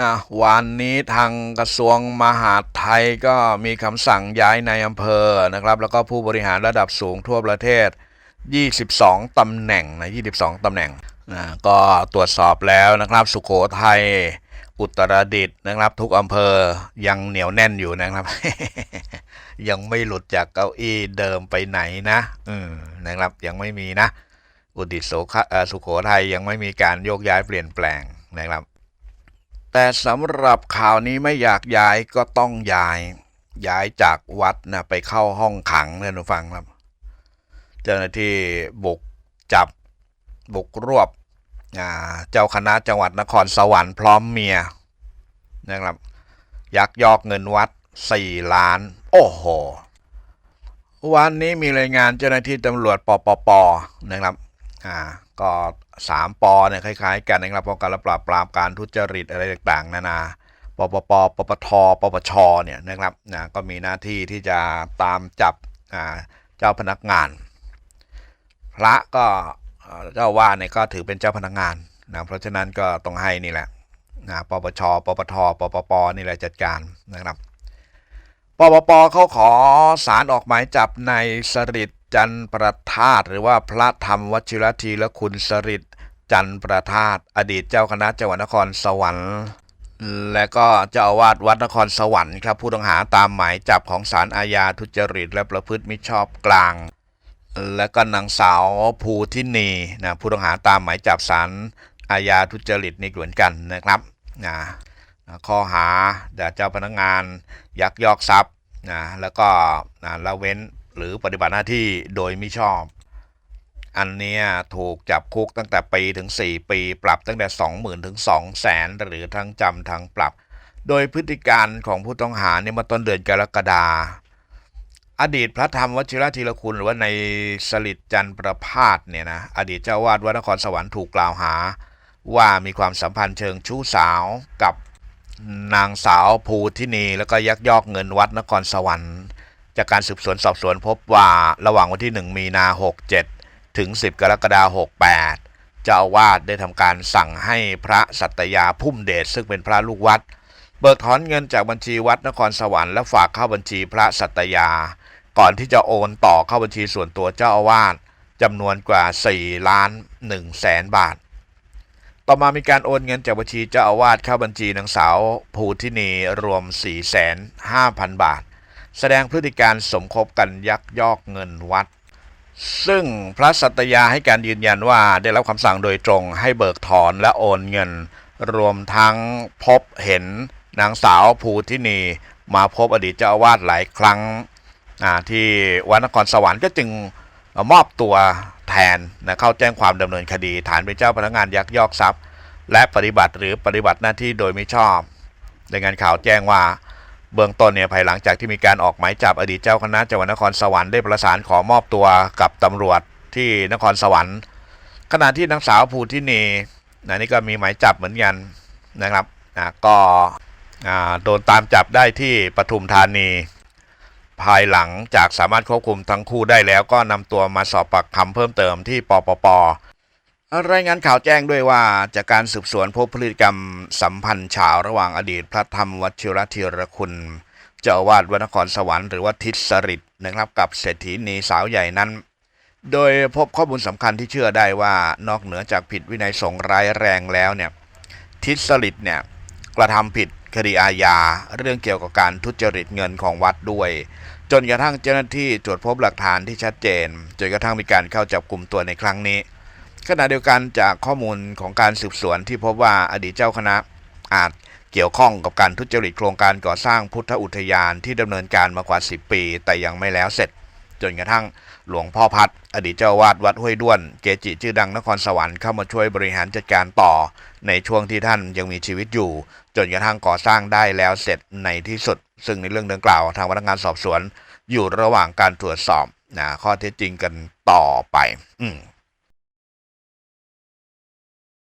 อะวันนี้ทางกระทรวงมหาดไทยก็มีคำสั่งย้ายในอำเภอนะครับ แล้วก็ผู้บริหารระดับสูงทั่วประเทศ 22ตำแหน่งนะ22ตำแหน่งนะก็ตรวจสอบแล้วนะครับ สุขโขทัยอุตรดิตถ์นะครับ ทุกอำเภอยังเหนียวแน่นอยู่นะครับ ยังไม่หลุดจากเก้าอี้เดิมไปไหนนะอืมนะครับยังไม่มีนะ อุตรดิตถ์สุขโขทัยยังไม่มีการโยกย้ายเปลี่ยนแปลงนะครับ แต่สำหรับข่าวนี้ไม่อยากย้ายก็ต้องย้าย ย้ายจากวัดนะไปเข้าห้องขังนะทุกฟังครับ เจ้าหน้าที่บุกจับบุกรวบเจ้าคณะจังหวัดนครสวรรค์พร้อมเมียนะครับ ยักยอกเงินวัด4ล้าน โอ้โห วันนี้มีรายงานเจ้าหน้าที่ตำรวจปปปนะครับ อ่า ก็สามปอเนี่ยคล้ายๆ กันนะครับป้องกันและปราบปรามการทุจริตอะไรต่างๆ นานาปปปปปทปปชเนี่ยนะครับนะก็มีหน้าที่ที่จะตามจับเจ้าพนักงาน พระก็เจ้าว่าเนี่ยก็ถือเป็นเจ้าพนักงานนะเพราะฉะนั้นก็ต้องให้นี่แหละนะปปชปปทปปปนี่แหละจัดการนะครับปปปเขาขอสารออกหมายจับในสริด จันประทาตหรือว่าพระธรรมวชิรทีและคุณสริดจันประทาตอดีตเจ้าคณะจังหวัดนครสวรรค์และก็เจ้าอาวาสวัดนครสวรรค์ครับผู้ต้องหาตามหมายจับของศาลอาญาทุจริต และประพฤติมิชอบกลาง และก็นางสาวภูทินีนะผู้ต้องหาตามหมายจับศาลอาญาทุจริตนี่เหมือนกันนะครับนะข้อหาเจ้าพนักงานยักยอกทรัพย์นะแล้วก็นะละเว้น หรือปฏิบัติหน้าที่โดยมิชอบ อันเนี้ยถูกจับคุกตั้งแต่ปีถึง 4 ปีปรับตั้งแต่ 20,000ถึง200,000หรือทั้งจำทั้งปรับ โดยพฤติการของผู้ต้องหาเนี่ยมาต้นเดือนกรกฎาอดีตพระธรรมวชิรธีรคุณหรือว่าในสลิดจันทร์ประพาสเนี่ยนะอดีตเจ้าวาดวัดนครสวรรค์ถูกกล่าวหา ว่ามีความสัมพันธ์เชิงชู้สาวกับนางสาวภูทินี แล้วก็ยักยอกเงินวัดนครสวรรค์ จากการสืบสวนสอบสวนพบว่าระหว่างวันที่ 1 มีนา 67 ถึง 10 กรกฎาคม 68 เจ้าอาวาสได้ทำการสั่งให้พระสัตยาพุ่มเดชซึ่งเป็นพระลูกวัด เบิกถอนเงินจากบัญชีวัดนครสวรรค์และฝากเข้าบัญชีพระสัตยา ก่อนที่จะโอนต่อเข้าบัญชีส่วนตัวเจ้าอาวาสจำนวนกว่า 4 ล้าน1แสนบาท ต่อมามีการโอนเงินจากบัญชีเจ้าอาวาสเข้าบัญชีนางสาวภูทินีรวม 4,500,000บาท แสดงพฤติการสมคบกันยักยอกเงินวัด ซึ่งพระสัตยาให้การยืนยันว่าได้รับคำสั่งโดยตรงให้เบิกถอนและโอนเงิน รวมทั้งพบเห็นนางสาวภูทินีมาพบอดีตเจ้าอาวาสหลายครั้งที่วัดนครสวรรค์ก็จึงมอบตัวแทนนะเข้าแจ้งความดำเนินคดี ฐานเป็นเจ้าพนักงานยักยอกทรัพย์ และปฏิบัติหรือปฏิบัติหน้าที่โดยไม่ชอบรายงานข่าวแจ้งว่า เบื้องต้นเนี่ยภายหลังจากที่มีการออกหมายจับอดีตเจ้าคณะจังหวัดนครสวรรค์ได้ประสานขอมอบตัวกับตำรวจที่นครสวรรค์ ขณะที่นางสาวภูทินีนะนี่ก็มีหมายจับเหมือนกันนะครับอ่าก็โดนตามจับได้ที่ปทุมธานี ภายหลังจากสามารถควบคุมทั้งคู่ได้แล้วก็นำตัวมาสอบปากคำเพิ่มเติมที่ปปป รายงานข่าวแจ้งด้วยว่าจากการสืบสวนพบพฤติกรรมสัมพันธ์ฉาวระหว่างอดีตพระธรรมวชิรธีรคุณ เจ้าวาสวัดนครสวรรค์หรือว่าทิศสริตนะครับกับเศรษฐีนีสาวใหญ่นั้น โดยพบข้อมูลสำคัญที่เชื่อได้ว่านอกเหนือจากผิดวินัยสงร้ายแรงแล้วเนี่ยทิศสริตเนี่ยกระทำผิดคดีอาญาเรื่องเกี่ยวกับการทุจริตเงินของวัดด้วย จนกระทั่งเจ้าหน้าที่ตรวจพบหลักฐานที่ชัดเจนจนกระทั่งมีการเข้าจับกลุ่มตัวในครั้งนี้ ขณะเดียวกันจากข้อมูลของการสืบสวนที่พบว่าอดีตเจ้าคณะอาจเกี่ยวข้องกับการทุจริตโครงการก่อสร้างพุทธอุทยานที่ดำเนินการมากว่า 10 ปี แต่ยังไม่แล้วเสร็จ จนกระทั่งหลวงพ่อพัด อดีตเจ้าวาดวัดห้วยด้วน เกจิชื่อดังนครสวรรค์เข้ามาช่วยบริหารจัดการต่อ ในช่วงที่ท่านยังมีชีวิตอยู่ จนกระทั่งก่อสร้างได้แล้วเสร็จในที่สุด ซึ่งในเรื่องดังกล่าวทางพนักงานสอบสวน อยู่ระหว่างการตรวจสอบนะข้อเท็จจริงกันต่อไป อืม